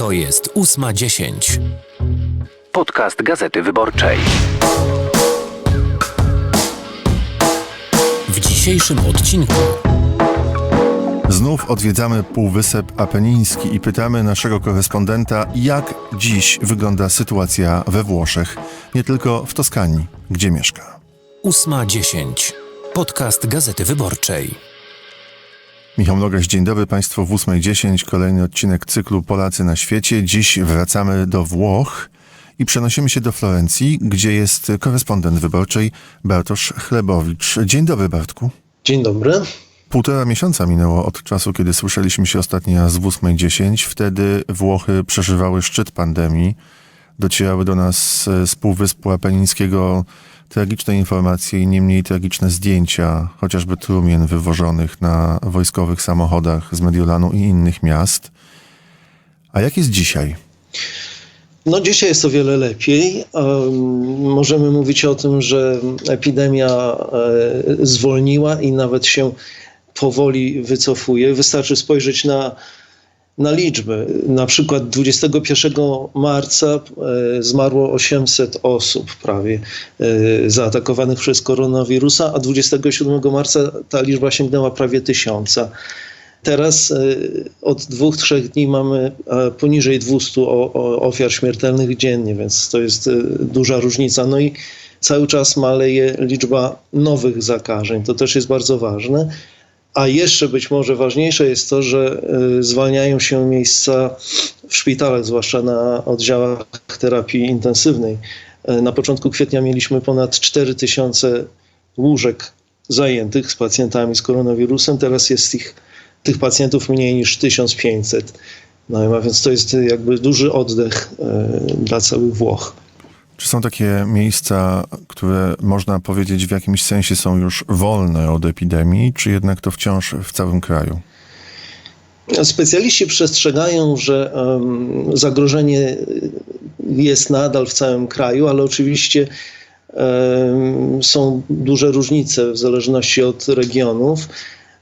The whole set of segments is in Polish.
To jest ósma dziesięć. Podcast Gazety Wyborczej. W dzisiejszym odcinku Znów odwiedzamy Półwysep Apeniński i pytamy naszego korespondenta, jak dziś wygląda sytuacja we Włoszech, nie tylko w Toskanii, gdzie mieszka. ósma dziesięć. Podcast Gazety Wyborczej. Michał Nogaś, dzień dobry Państwu w 8.10, kolejny odcinek cyklu Polacy na świecie. Dziś wracamy do Włoch i przenosimy się do Florencji, gdzie jest korespondent wyborczej Bartosz Chlebowicz. Dzień dobry Bartku. Dzień dobry. Półtora miesiąca minęło od czasu, kiedy słyszeliśmy się ostatni raz w 8.10. Wtedy Włochy przeżywały szczyt pandemii. Docierały do nas z Półwyspu Apenińskiego tragiczne informacje i nie mniej tragiczne zdjęcia, chociażby trumien wywożonych na wojskowych samochodach z Mediolanu i innych miast. A jak jest dzisiaj? No dzisiaj jest o wiele lepiej. Możemy mówić o tym, że epidemia e, zwolniła i nawet się powoli wycofuje. Wystarczy spojrzeć na, na liczby. Na przykład 21 marca e, zmarło 800 osób prawie e, zaatakowanych przez koronawirusa, a 27 marca ta liczba sięgnęła prawie tysiąca. Teraz e, od dwóch, trzech dni mamy poniżej 200 o- o- ofiar śmiertelnych dziennie, więc to jest duża różnica. No i cały czas maleje liczba nowych zakażeń. To też jest bardzo ważne. A jeszcze być może ważniejsze jest to, że e, zwalniają się miejsca w szpitalach, zwłaszcza na oddziałach terapii intensywnej. E, Na początku kwietnia mieliśmy ponad 4000 łóżek zajętych z pacjentami z koronawirusem. Teraz jest ich, tych pacjentów mniej niż 1500. No, a więc to jest jakby duży oddech dla całych Włoch. Czy są takie miejsca, które można powiedzieć w jakimś sensie są już wolne od epidemii, czy jednak to wciąż w całym kraju? Specjaliści przestrzegają, że zagrożenie jest nadal w całym kraju, ale oczywiście są duże różnice w zależności od regionów.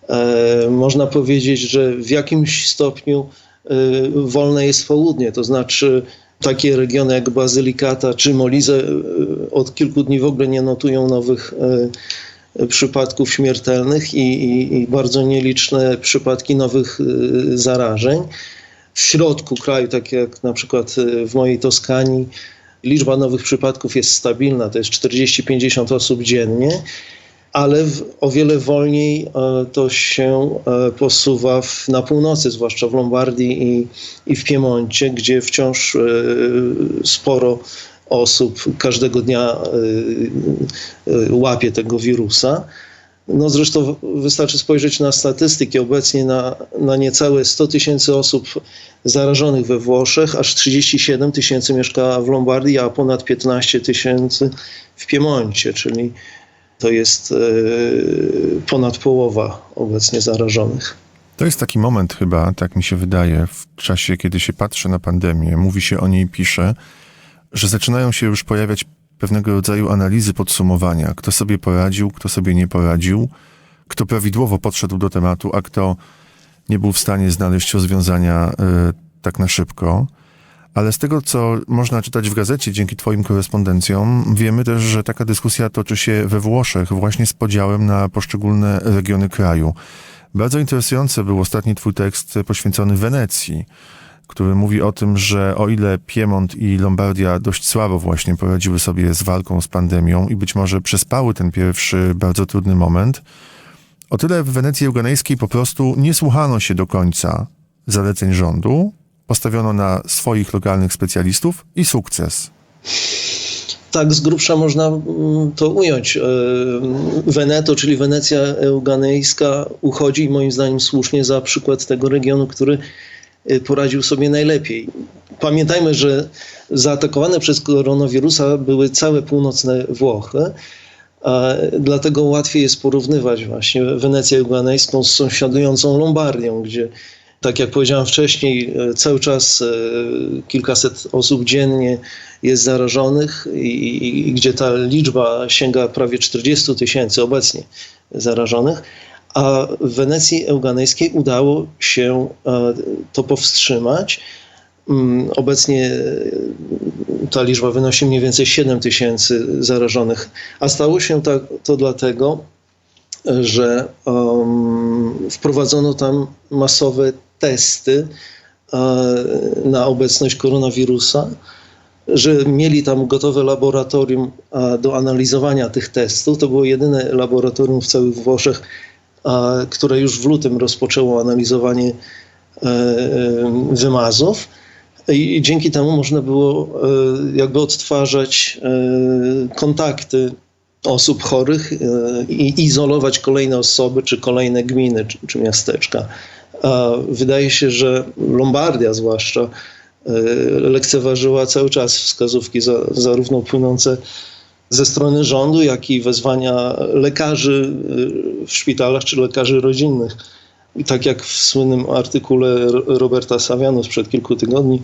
E, można powiedzieć, że w jakimś stopniu e, wolne jest południe, to znaczy takie regiony jak Bazylikata czy Molise e, od kilku dni w ogóle nie notują nowych e, przypadków śmiertelnych i, i, i bardzo nieliczne przypadki nowych y, zarażeń. W środku kraju, tak jak na przykład w mojej Toskanii, liczba nowych przypadków jest stabilna, to jest 40-50 osób dziennie, ale w, o wiele wolniej e, to się e, posuwa w, na północy, zwłaszcza w Lombardii i, i w Piemoncie, gdzie wciąż e, sporo osób każdego dnia łapie tego wirusa. No zresztą wystarczy spojrzeć na statystyki. Obecnie na, na niecałe 100 tysięcy osób zarażonych we Włoszech, aż 37 tysięcy mieszka w Lombardii, a ponad 15 tysięcy w Piemoncie, czyli to jest e, ponad połowa obecnie zarażonych. To jest taki moment chyba, tak mi się wydaje, w czasie, kiedy się patrzy na pandemię, mówi się o niej, pisze, że zaczynają się już pojawiać pewnego rodzaju analizy podsumowania. Kto sobie poradził, kto sobie nie poradził, kto prawidłowo podszedł do tematu, a kto nie był w stanie znaleźć rozwiązania e, tak na szybko. Ale z tego, co można czytać w gazecie dzięki Twoim korespondencjom, wiemy też, że taka dyskusja toczy się we Włoszech właśnie z podziałem na poszczególne regiony kraju. Bardzo interesujący był ostatni Twój tekst poświęcony Wenecji, który mówi o tym, że o ile Piemont i Lombardia dość słabo właśnie poradziły sobie z walką z pandemią i być może przespały ten pierwszy bardzo trudny moment, o tyle w Wenecji Euganejskiej po prostu nie słuchano się do końca zaleceń rządu, postawiono na swoich lokalnych specjalistów i sukces. Tak z grubsza można mm, to ująć. E, Veneto, czyli Wenecja Euganejska, uchodzi moim zdaniem słusznie za przykład tego regionu, który e, poradził sobie najlepiej. Pamiętajmy, że zaatakowane przez koronawirusa były całe północne Włochy. Dlatego łatwiej jest porównywać właśnie Wenecję Euganejską z sąsiadującą Lombardią, gdzie tak jak powiedziałem wcześniej, e, cały czas e, kilkaset osób dziennie jest zarażonych i, i, i gdzie ta liczba sięga prawie 40 tysięcy obecnie zarażonych, a w Wenecji Euganejskiej udało się e, to powstrzymać. Mm, Obecnie ta liczba wynosi mniej więcej 7 tysięcy zarażonych, a stało się tak, to dlatego, że um, wprowadzono tam masowe testy e, na obecność koronawirusa, że mieli tam gotowe laboratorium do analizowania tych testów. To było jedyne laboratorium w całych Włoszech, które już w lutym rozpoczęło analizowanie e, e, wymazów. I dzięki temu można było jakby odtwarzać kontakty osób chorych e, i izolować kolejne osoby, czy kolejne gminy, czy, czy miasteczka. Wydaje się, że Lombardia zwłaszcza e, lekceważyła cały czas wskazówki za, zarówno płynące ze strony rządu, jak i wezwania lekarzy e, w szpitalach czy lekarzy rodzinnych. I tak jak w słynnym artykule Ro- Roberta Saviano sprzed kilku tygodni,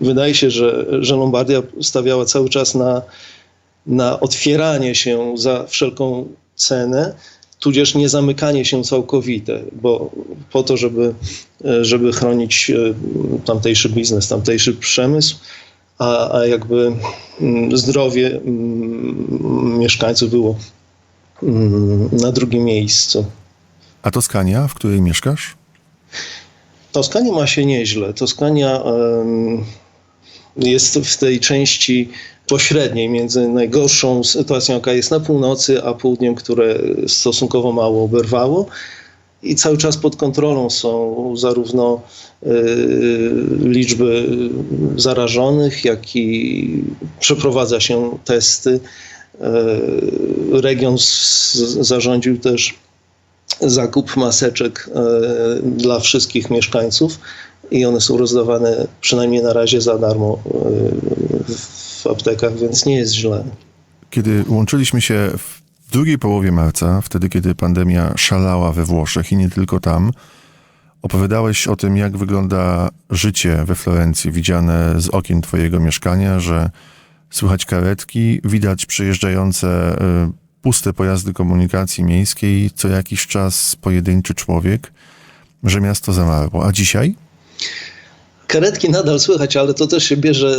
wydaje się, że, że Lombardia stawiała cały czas na, na otwieranie się za wszelką cenę, tudzież nie zamykanie się całkowite, bo po to, żeby, e, żeby chronić e, tamtejszy biznes, tamtejszy przemysł, a, a jakby mm, zdrowie mm, mieszkańców było mm, na drugim miejscu. A Toskania, w której mieszkasz? Toskania ma się nieźle. Toskania jest w tej części pośredniej między najgorszą sytuacją, jaka jest na północy, a południem, które stosunkowo mało oberwało. I cały czas pod kontrolą są zarówno y, liczby zarażonych, jak i przeprowadza się testy. Y, region z, zarządził też zakup maseczek e, dla wszystkich mieszkańców i one są rozdawane przynajmniej na razie za darmo e, w aptekach, więc nie jest źle. Kiedy łączyliśmy się w drugiej połowie marca, wtedy kiedy pandemia szalała we Włoszech i nie tylko tam, opowiadałeś o tym, jak wygląda życie we Florencji, widziane z okien twojego mieszkania, że słychać karetki, widać przejeżdżające y, puste pojazdy komunikacji miejskiej, co jakiś czas pojedynczy człowiek, że miasto zamarło. A dzisiaj? Karetki nadal słychać, ale to też się bierze,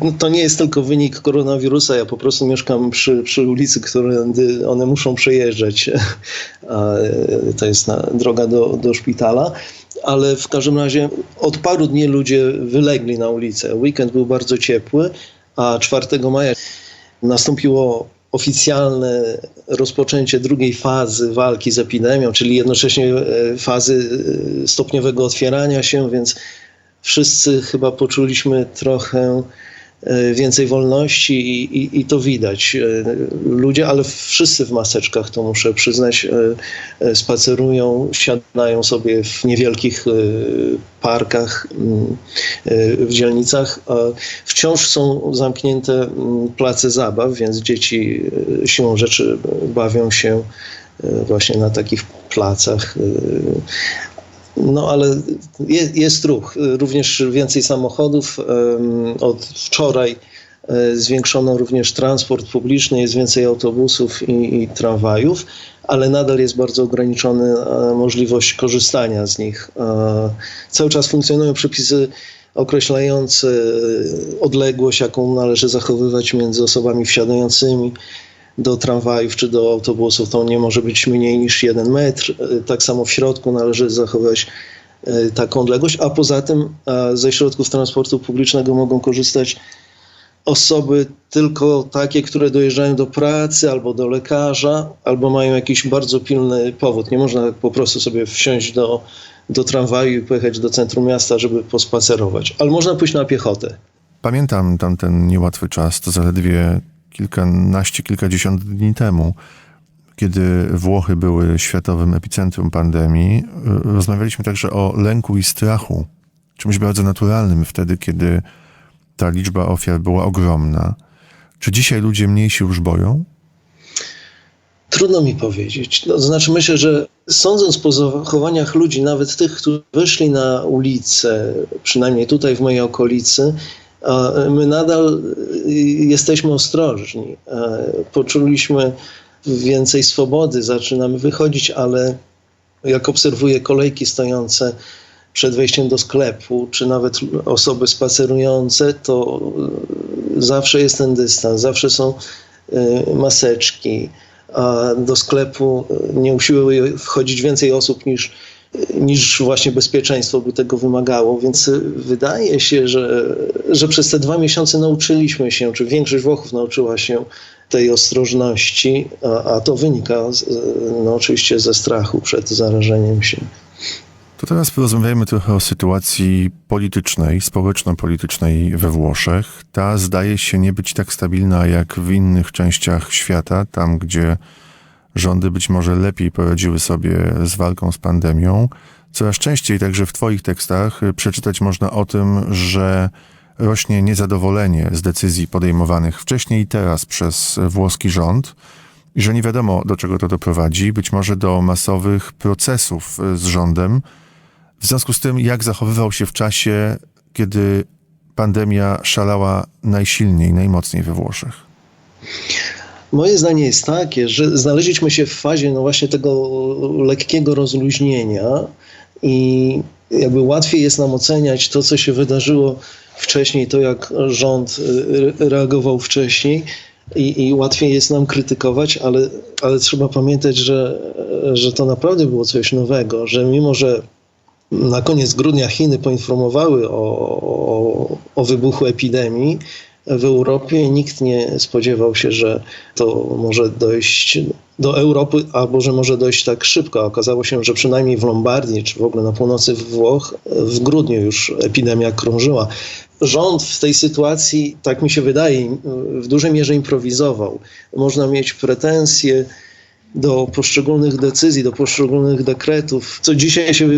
e, no to nie jest tylko wynik koronawirusa, ja po prostu mieszkam przy, przy ulicy, którędy one muszą przejeżdżać, e, to jest na, droga do, do szpitala, ale w każdym razie od paru dni ludzie wylegli na ulicę. Weekend był bardzo ciepły, a 4 maja nastąpiło oficjalne rozpoczęcie drugiej fazy walki z epidemią, czyli jednocześnie e, fazy stopniowego otwierania się, więc wszyscy chyba poczuliśmy trochę e, więcej wolności i, i, i to widać. E, Ludzie, ale wszyscy w maseczkach, to muszę przyznać, e, spacerują, siadają sobie w niewielkich parkach, mm, w dzielnicach. Wciąż są zamknięte mm, place zabaw, więc dzieci siłą rzeczy bawią się właśnie na takich placach. No ale jest, jest ruch, również więcej samochodów. Od wczoraj e, zwiększono również transport publiczny, jest więcej autobusów i, i tramwajów, ale nadal jest bardzo ograniczona e, możliwość korzystania z nich. E, Cały czas funkcjonują przepisy określające odległość, jaką należy zachowywać między osobami wsiadającymi do tramwajów czy do autobusów, to nie może być mniej niż jeden metr. E, Tak samo w środku należy zachować e, taką odległość, a poza tym e, ze środków transportu publicznego mogą korzystać osoby tylko takie, które dojeżdżają do pracy albo do lekarza, albo mają jakiś bardzo pilny powód. Nie można po prostu sobie wsiąść do, do tramwaju i pojechać do centrum miasta, żeby pospacerować, ale można pójść na piechotę. Pamiętam tamten niełatwy czas, to zaledwie kilkanaście, kilkadziesiąt dni temu, kiedy Włochy były światowym epicentrum pandemii. y, Rozmawialiśmy także o lęku i strachu, czymś bardzo naturalnym wtedy, kiedy ta liczba ofiar była ogromna. Czy dzisiaj ludzie mniej się już boją? Trudno mi powiedzieć. No, to znaczy, myślę, że sądząc po zachowaniach ludzi, nawet tych, którzy wyszli na ulicę, przynajmniej tutaj w mojej okolicy, my nadal y, jesteśmy ostrożni. E, Poczuliśmy więcej swobody, zaczynamy wychodzić, ale jak obserwuję kolejki stojące przed wejściem do sklepu, czy nawet osoby spacerujące, to y, zawsze jest ten dystans, zawsze są maseczki, a do sklepu nie usiłuje wchodzić więcej osób niż, niż właśnie bezpieczeństwo by tego wymagało. Więc y, wydaje się, że, że przez te dwa miesiące nauczyliśmy się, czy większość Włochów nauczyła się tej ostrożności, a, a to wynika z, no, oczywiście ze strachu przed zarażeniem się. To teraz porozmawiajmy trochę o sytuacji politycznej, społeczno-politycznej we Włoszech. Ta zdaje się nie być tak stabilna jak w innych częściach świata, tam gdzie rządy być może lepiej poradziły sobie z walką z pandemią. Coraz częściej, także w Twoich tekstach, y, przeczytać można o tym, że rośnie niezadowolenie z decyzji podejmowanych wcześniej i teraz przez włoski rząd i że nie wiadomo, do czego to doprowadzi, być może do masowych procesów y, z rządem. W związku z tym, jak zachowywał się w czasie, kiedy pandemia szalała najsilniej, najmocniej we Włoszech? Moje zdanie jest takie, że znaleźliśmy się w fazie no właśnie tego lekkiego rozluźnienia i jakby łatwiej jest nam oceniać to, co się wydarzyło wcześniej, to jak rząd y, reagował wcześniej i, i łatwiej jest nam krytykować, ale, ale trzeba pamiętać, że, że to naprawdę było coś nowego, że mimo, że na koniec grudnia Chiny poinformowały o, o, o wybuchu epidemii, w Europie nikt nie spodziewał się, że to może dojść do Europy, albo że może dojść tak szybko. Okazało się, że przynajmniej w Lombardii, czy w ogóle na północy Włoch, w grudniu już epidemia krążyła. Rząd w tej sytuacji, tak mi się wydaje, w dużej mierze improwizował. Można mieć pretensje do poszczególnych decyzji, do poszczególnych dekretów, co dzisiaj się,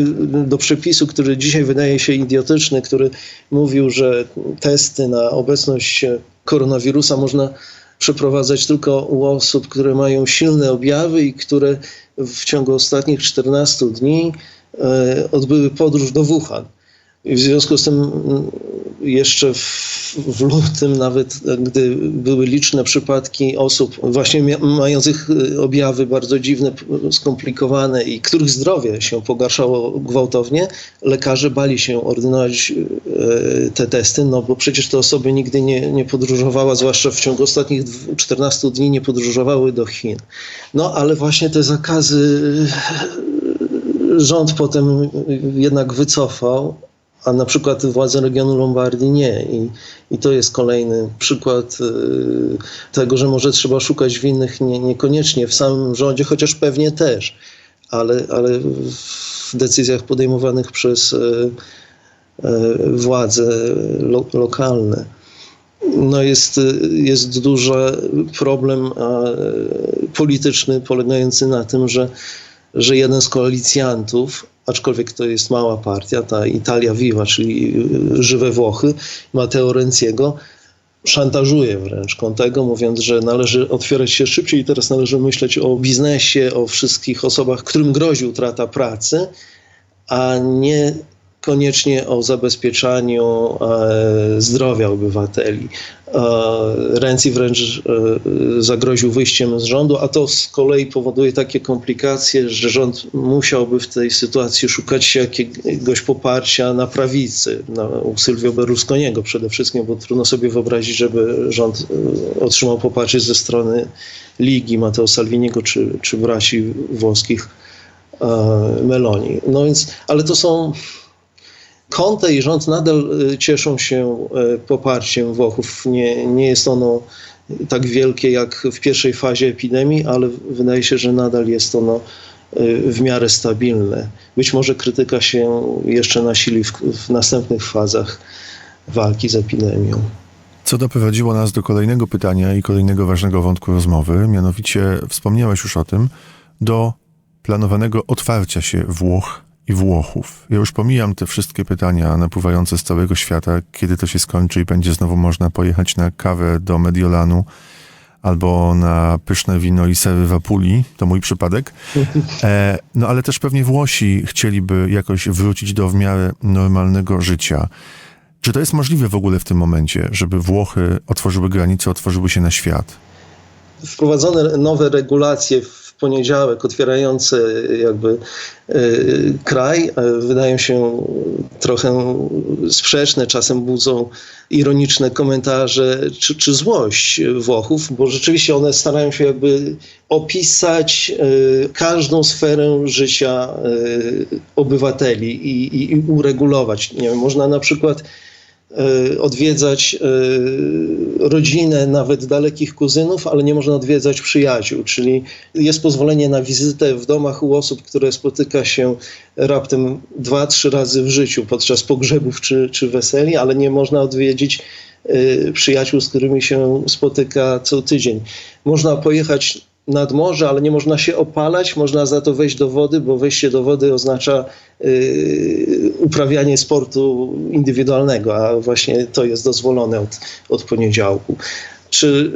do przepisu, który dzisiaj wydaje się idiotyczny, który mówił, że testy na obecność koronawirusa można przeprowadzać tylko u osób, które mają silne objawy i które w ciągu ostatnich 14 dni e, odbyły podróż do Wuhan. I w związku z tym mm, jeszcze w, w lutym, nawet gdy były liczne przypadki osób właśnie mających y, objawy bardzo dziwne, skomplikowane i których zdrowie się pogarszało gwałtownie, lekarze bali się ordynować y, te testy, no bo przecież te osoby nigdy nie, nie podróżowały, zwłaszcza w ciągu ostatnich dw- 14 dni nie podróżowały do Chin. No ale właśnie te zakazy rząd potem jednak wycofał, a na przykład władze regionu Lombardii nie. I, i to jest kolejny przykład y, tego, że może trzeba szukać winnych nie, niekoniecznie w samym rządzie, chociaż pewnie też, ale, ale w decyzjach podejmowanych przez y, y, władze lo, lokalne. No jest, jest duży problem a, polityczny polegający na tym, że, że jeden z koalicjantów, aczkolwiek to jest mała partia, ta Italia Viva, czyli y, Żywe Włochy, Matteo Renziego, szantażuje wręcz Kontego, mówiąc, że należy otwierać się szybciej i teraz należy myśleć o biznesie, o wszystkich osobach, którym grozi utrata pracy, a nie koniecznie o zabezpieczaniu e, zdrowia obywateli. E, Renzi wręcz e, zagroził wyjściem z rządu, a to z kolei powoduje takie komplikacje, że rząd musiałby w tej sytuacji szukać jakiegoś poparcia na prawicy, na, u Silvio Berlusconiego przede wszystkim, bo trudno sobie wyobrazić, żeby rząd otrzymał poparcie ze strony Ligi Matteo Salviniego czy, czy braci włoskich e, Meloni. No więc, ale to są Conte i rząd nadal y, cieszą się y, poparciem Włochów. Nie, nie jest ono tak wielkie jak w pierwszej fazie epidemii, ale wydaje się, że nadal jest ono y, w miarę stabilne. Być może krytyka się jeszcze nasili w, w następnych fazach walki z epidemią. Co doprowadziło nas do kolejnego pytania i kolejnego ważnego wątku rozmowy, mianowicie wspomniałeś już o tym, do planowanego otwarcia się Włoch i Włochów. Ja już pomijam te wszystkie pytania napływające z całego świata, kiedy to się skończy i będzie znowu można pojechać na kawę do Mediolanu albo na pyszne wino i sery w Apuli, to mój przypadek. E, no ale też pewnie Włosi chcieliby jakoś wrócić do w miarę normalnego życia. Czy to jest możliwe w ogóle w tym momencie, żeby Włochy otworzyły granice, otworzyły się na świat? Wprowadzone nowe regulacje w poniedziałek otwierające jakby e, kraj e, wydają się trochę sprzeczne, czasem budzą ironiczne komentarze czy, czy złość Włochów, bo rzeczywiście one starają się jakby opisać e, każdą sferę życia obywateli i, i, i uregulować. Nie wiem, można na przykład odwiedzać e, rodzinę nawet dalekich kuzynów, ale nie można odwiedzać przyjaciół, czyli jest pozwolenie na wizytę w domach u osób, które spotyka się raptem dwa, trzy razy w życiu podczas pogrzebów czy, czy weseli, ale nie można odwiedzić e, przyjaciół, z którymi się spotyka co tydzień. Można pojechać nad morze, ale nie można się opalać, można za to wejść do wody, bo wejście do wody oznacza uprawianie sportu indywidualnego, a właśnie to jest dozwolone od, od poniedziałku. Czy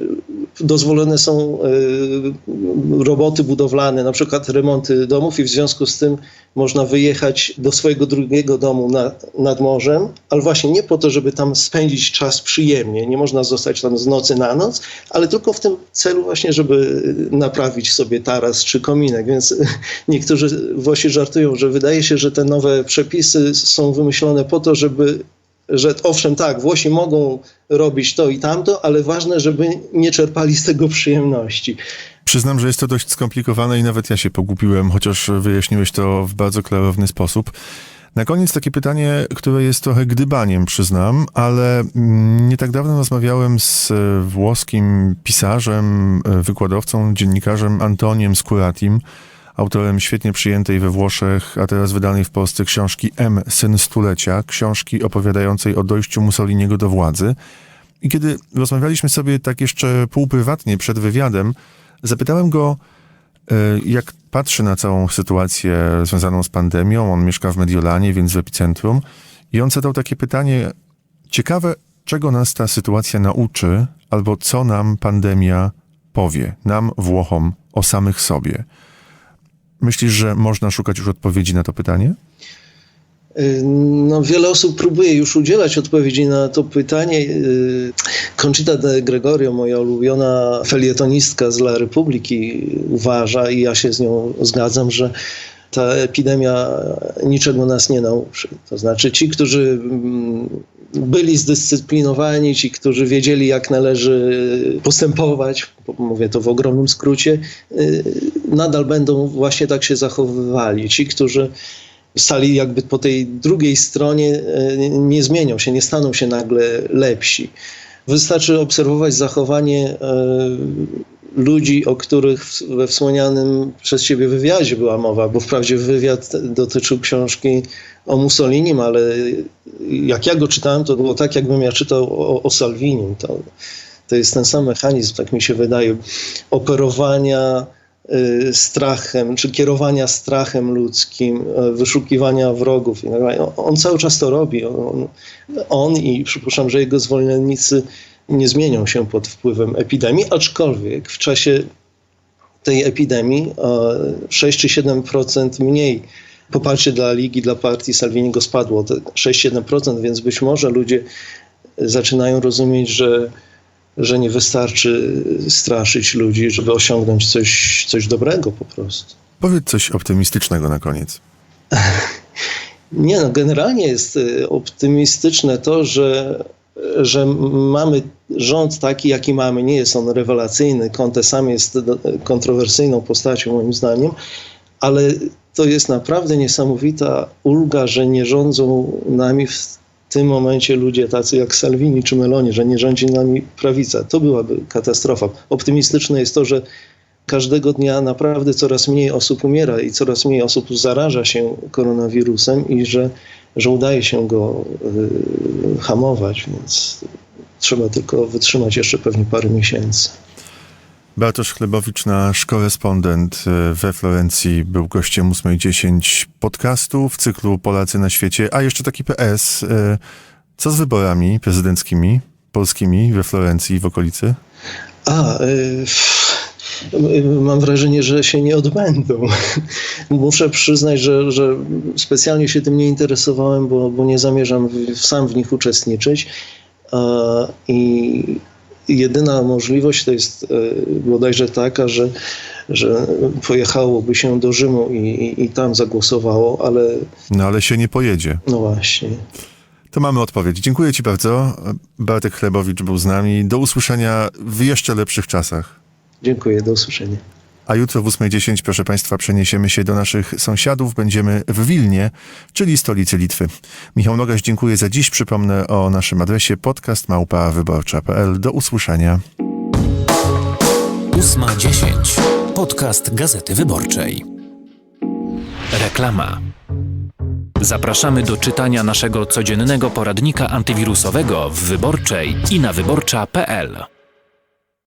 dozwolone są y, roboty budowlane, na przykład remonty domów i w związku z tym można wyjechać do swojego drugiego domu na, nad morzem, ale właśnie nie po to, żeby tam spędzić czas przyjemnie, nie można zostać tam z nocy na noc, ale tylko w tym celu właśnie, żeby naprawić sobie taras czy kominek, więc niektórzy właśnie żartują, że wydaje się, że te nowe przepisy są wymyślone po to, żeby że owszem, tak, Włosi mogą robić to i tamto, ale ważne, żeby nie czerpali z tego przyjemności. Przyznam, że jest to dość skomplikowane i nawet ja się pogubiłem, chociaż wyjaśniłeś to w bardzo klarowny sposób. Na koniec takie pytanie, które jest trochę gdybaniem, przyznam, ale mm, nie tak dawno rozmawiałem z e, włoskim pisarzem, e, wykładowcą, dziennikarzem Antoniem Scuratim, autorem świetnie przyjętej we Włoszech, a teraz wydanej w Polsce książki M. Syn Stulecia, książki opowiadającej o dojściu Mussoliniego do władzy. I kiedy rozmawialiśmy sobie tak jeszcze półprywatnie przed wywiadem, zapytałem go, e, jak patrzy na całą sytuację związaną z pandemią. On mieszka w Mediolanie, więc w epicentrum. I on zadał takie pytanie, ciekawe, czego nas ta sytuacja nauczy, albo co nam pandemia powie, nam, Włochom, o samych sobie. Myślisz, że można szukać już odpowiedzi na to pytanie? Y, No, wiele osób próbuje już udzielać odpowiedzi na to pytanie. Y, Conchita de Gregorio, moja ulubiona felietonistka z La Republiki, uważa, i ja się z nią zgadzam, że ta epidemia niczego nas nie nauczy. To znaczy, ci, którzy mm, byli zdyscyplinowani, ci, którzy wiedzieli, jak należy postępować, mówię to w ogromnym skrócie, y, nadal będą właśnie tak się zachowywali. Ci, którzy stali jakby po tej drugiej stronie, e, nie zmienią się, nie staną się nagle lepsi. Wystarczy obserwować zachowanie ludzi, o których we wspomnianym przez ciebie wywiadzie była mowa, bo wprawdzie wywiad dotyczył książki o Mussolinim, ale jak ja go czytałem, to było tak, jakbym ja czytał o, o Salvinim. To, to jest ten sam mechanizm, tak mi się wydaje, operowania y, strachem, czy kierowania strachem ludzkim, y, wyszukiwania wrogów. tak. On- On cały czas to robi. On, on i przypuszczam, że jego zwolennicy nie zmienią się pod wpływem epidemii, aczkolwiek w czasie tej epidemii e, 6 czy 7% mniej poparcie dla Ligi, dla partii Salviniego spadło. Te 6-7%, więc być może ludzie zaczynają rozumieć, że, że nie wystarczy straszyć ludzi, żeby osiągnąć coś, coś dobrego po prostu. Powiedz coś optymistycznego na koniec. Nie no, generalnie jest y, optymistyczne to, że, że mamy rząd taki, jaki mamy. Nie jest on rewelacyjny. Conte sam jest kontrowersyjną postacią moim zdaniem, ale to jest naprawdę niesamowita ulga, że nie rządzą nami w tym momencie ludzie tacy jak Salvini czy Meloni, że nie rządzi nami prawica. To byłaby katastrofa. Optymistyczne jest to, że każdego dnia naprawdę coraz mniej osób umiera i coraz mniej osób zaraża się koronawirusem i że, że udaje się go y, hamować, więc trzeba tylko wytrzymać jeszcze pewnie parę miesięcy. Bartosz Chlebowicz, nasz korespondent e, we Florencji, był gościem 8.10 podcastu w cyklu Polacy na świecie. A jeszcze taki PS. e, Co z wyborami prezydenckimi polskimi we Florencji i w okolicy? A, y, mam wrażenie, że się nie odbędą. Muszę przyznać, że, że specjalnie się tym nie interesowałem, bo, bo nie zamierzam w, sam w nich uczestniczyć. E, I jedyna możliwość to jest e, bodajże taka, że, że pojechałoby się do Rzymu i, i, i tam zagłosowało, ale No ale się nie pojedzie. no właśnie. To mamy odpowiedź. Dziękuję Ci bardzo. Bartek Chlebowicz był z nami. Do usłyszenia w jeszcze lepszych czasach. Dziękuję, do usłyszenia. A jutro w 8.10, proszę Państwa, przeniesiemy się do naszych sąsiadów. Będziemy w Wilnie, czyli stolicy Litwy. Michał Nogaś, dziękuję za dziś. Przypomnę o naszym adresie podcastmałpawyborcza.pl. Do usłyszenia. 8.10. Podcast Gazety Wyborczej. Reklama. Zapraszamy do czytania naszego codziennego poradnika antywirusowego w Wyborczej i na wyborcza.pl.